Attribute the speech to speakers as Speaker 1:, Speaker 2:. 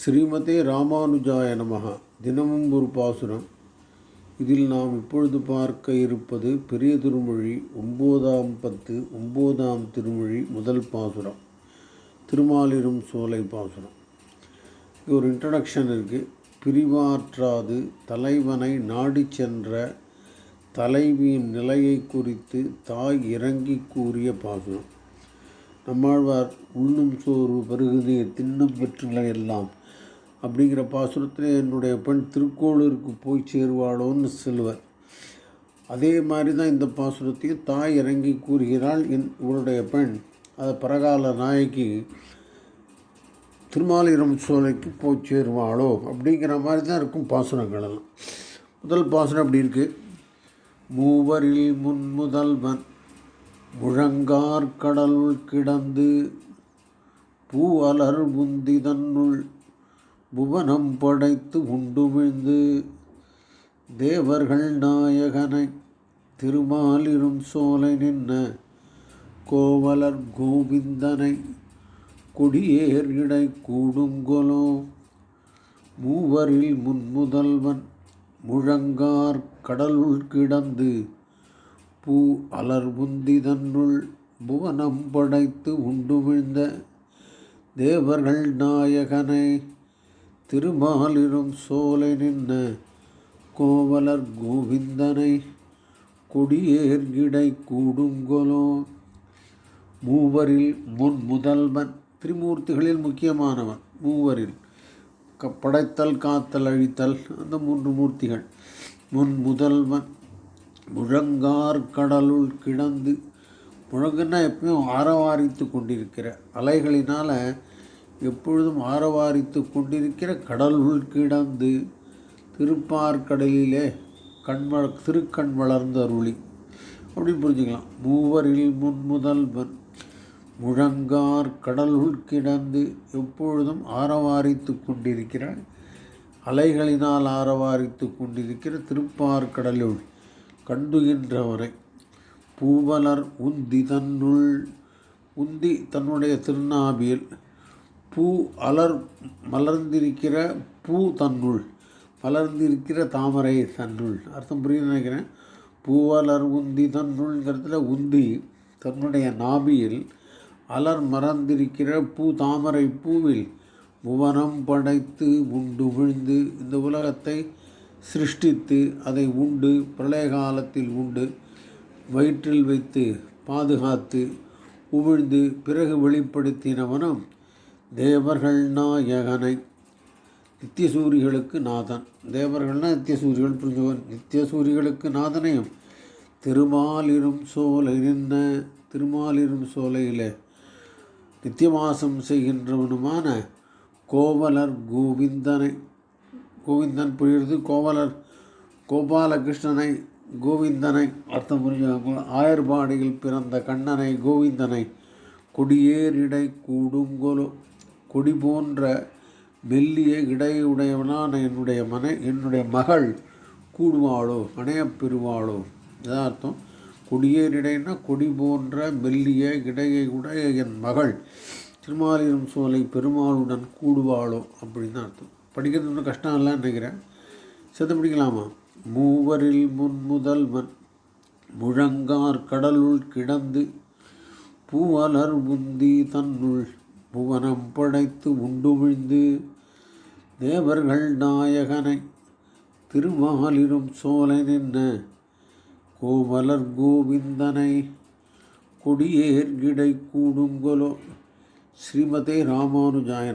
Speaker 1: ஸ்ரீமதே ராமானுஜாய நமகா. தினமும் ஒரு பாசுரம். இதில் நாம் இப்பொழுது பார்க்க இருப்பது பெரிய திருமொழி ஒம்போதாம் பத்து ஒம்போதாம் திருமொழி முதல் பாசுரம். திருமாலிரும் சோலை பாசுரம். இது ஒரு இன்ட்ரடக்ஷன் இருக்குது பிரிவாற்றாது தலைவனை நாடி சென்ற தலைவியின் நிலையை குறித்து தாய் இறங்கி கூறிய பாசுரம். நம்மாழ்வார் உண்ணும் சோறு பருகுதியை தின்னும் பெற்றுள்ள எல்லாம். அப்படிங்கிற பாசுரத்தில் என்னுடைய பெண் திருக்கோளூருக்கு போய் சேருவாளோன்னு செல்வர் அதே மாதிரி தான் இந்த பாசுரத்தையும் தாய் இறங்கி கூறுகிறாள் என் இவருடைய பெண். அதை பரகால நாயகி திருமாலிரம் சோலைக்கு போய் சேருவாளோ அப்படிங்கிற மாதிரி தான் இருக்கும் பாசுரங்கள் எல்லாம் முதல் பாசுரம் அப்படி இருக்குது மூவரில் முன் முதல்வன் முழங்கார் கடலுள் கிடந்து பூ அலர் முந்தி தன்னுள் புவனம் படைத்து உண்டுமிழ்ந்து தேவர்கள் நாயகனை திருமாலிரும் சோலை நின்ன கோவலர் கோவிந்தனை கொடியேர் இடை கூடுங்கொலோ மூவரில் முன்முதல்வன் முழங்கார் கடலுள் கிடந்து பூ அலர் முந்தி தன்னுள் புவனம் படைத்து உண்டுமிழ்ந்த தேவர்கள் நாயகனை திருமாலினும் சோலை நின்ன கோவலர் கோவிந்தனை கொடியேர்கிடை கூடுங்கொலோ மூவரில் முன் முதல்வன் திரிமூர்த்திகளில் முக்கியமானவன் மூவரில். க படைத்தல் காத்தல் அழித்தல் அந்த மூன்று மூர்த்திகள். முன் முதல்வன் முழங்கார் கடலுள் கிடந்து முழங்குன்னா எப்பயும் ஆரவாரித்து கொண்டிருக்கிற அலைகளினால் எப்பொழுதும் ஆரவாரித்து கொண்டிருக்கிற கடலுள் கிடந்து திருப்பார்கடலிலே கண்வ திருக்கண் வளர்ந்த அருளி அப்படின்னு புரிஞ்சுக்கலாம். மூவரில் முன் முதல்வன் முழங்கார் கடலுள் கிடந்து எப்பொழுதும் ஆரவாரித்து கொண்டிருக்கிற அலைகளினால் ஆரவாரித்து கொண்டிருக்கிற திருப்பார்கடலுள் கண்டுகின்றவரை பூவலர் உந்தி தன்னுள் உந்தி தன்னுடைய திருநாபியில் பூ அலர் மலர்ந்திருக்கிற பூ தன்னுள் மலர்ந்திருக்கிற தாமரை தன்னுள். அர்த்தம் புரியுது நினைக்கிறேன். பூவலர் உந்தி தன்னுள்ங்கிறதுல உந்தி தன்னுடைய நாபியில் அலர் மறந்திருக்கிற பூ தாமரை பூவில் புவனம் படைத்து உண்டு விழுந்து இந்த உலகத்தை சிருஷ்டித்து அதை உண்டு பிரளய காலத்தில் உண்டு வயிற்றில் வைத்து பாதுகாத்து உமிழ்ந்து பிறகு வெளிப்படுத்தினவனும் தேவர்கள் நாயகனை. நித்தியசூரிகளுக்கு நாதன். தேவர்கள்னா நித்தியசூரிகள் புரிஞ்சுவன் நித்தியசூரிகளுக்கு நாதனையும். திருமாலிரும் சோலை நின்ன திருமாலிரும் சோலையில் நித்தியவாசம் செய்கின்றவனுமான கோவலர் கோவிந்தனை. கோவிந்தன் புரிகிறது கோவலர். கோபாலகிருஷ்ணனை கோவிந்தனை. அர்த்தம் புரிஞ்சு ஆயர்பாடியில் பிறந்த கண்ணனை கோவிந்தனை. கொடியேறிடை கூடுங்கொலு. கொடி போன்ற மெல்லிய இடையுடையவனான என்னுடைய மனை என்னுடைய மகள் கூடுவாளோ அணையப்பெறுவாளோ இதான் அர்த்தம். கொடியேறிடைன்னா கொடி போன்ற மெல்லிய இடையை உடைய என் மகள் திருமாலிரும் சோலை பெருமாளுடன் கூடுவாளோ? அப்படின்னு தான் அர்த்தம். படிக்கிறது ஒன்றும் கஷ்டம் இல்லைன்னு நினைக்கிறேன். சேர்த்து படிக்கலாமா? மூவரில் முன் முதல்வன் முழங்கார் கடலுள் கிடந்து பூவலர் முந்தி தன்னுள் புவனம் படைத்து உண்டுமிழ்ந்து தேவர்கள் நாயகனை திருமாலிரும் சோலை நின்ன கோமலர் கோவிந்தனை கொடியேர்கிடை கூடுங்கொலோ. ஸ்ரீமதே ராமானுஜாய